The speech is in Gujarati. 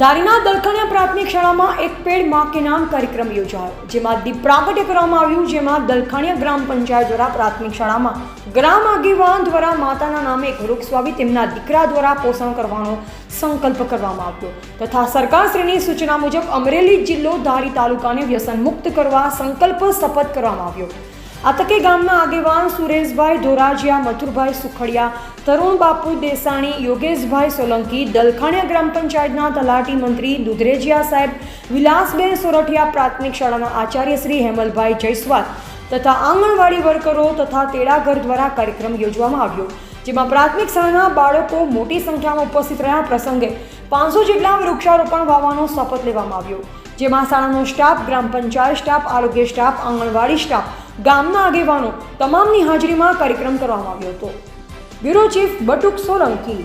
ધારીના દલખણિયા પ્રાથમિક શાળામાં એક પેડમાં કે નામ કાર્યક્રમ યોજાયો, જેમાં દીપ પ્રાગટ્ય કરવામાં આવ્યું, જેમાં દલખણિયા ગ્રામ પંચાયત દ્વારા પ્રાથમિક શાળામાં ગ્રામ આગેવાન દ્વારા માતાના નામે એક વૃક્ષ વાવી તેમના દીકરા દ્વારા પોષણ કરવાનો સંકલ્પ કરવામાં આવ્યો. તથા સરકારશ્રીની સૂચના મુજબ અમરેલી જિલ્લો ધારી તાલુકાને વ્યસન મુક્ત કરવા સંકલ્પ શપથ કરવામાં આવ્યો. આ તકે ગામના આગેવાન સુરેશભાઈ ધોરાજીયા, મથુરભાઈ સુખડિયા, તરુણ બાપુ દેસાણી, યોગેશભાઈ સોલંકી, દલખાણિયા ગ્રામ પંચાયતના તલાટી મંત્રી દુધરેજીયા સાહેબ, વિલાસબેન સોરઠિયા પ્રાથમિક શાળાના આચાર્ય શ્રી હેમલભાઈ જયસ્વાલ તથા આંગણવાડી વર્કરો તથા તેડાઘર દ્વારા કાર્યક્રમ યોજવામાં આવ્યો, જેમાં પ્રાથમિક શાળાના બાળકો મોટી સંખ્યામાં ઉપસ્થિત રહ્યા. પ્રસંગે પાંચસો જેટલા વૃક્ષારોપણ વાવવાનો શપથ લેવામાં આવ્યો. જેમાં શાળાનો સ્ટાફ, ગ્રામ પંચાયત સ્ટાફ, આરોગ્ય સ્ટાફ, આંગણવાડી સ્ટાફ, ગામના આગેવાનો તમામની હાજરીમાં કાર્યક્રમ કરવામાં આવ્યો હતો. Bureau chief Batuk Solanki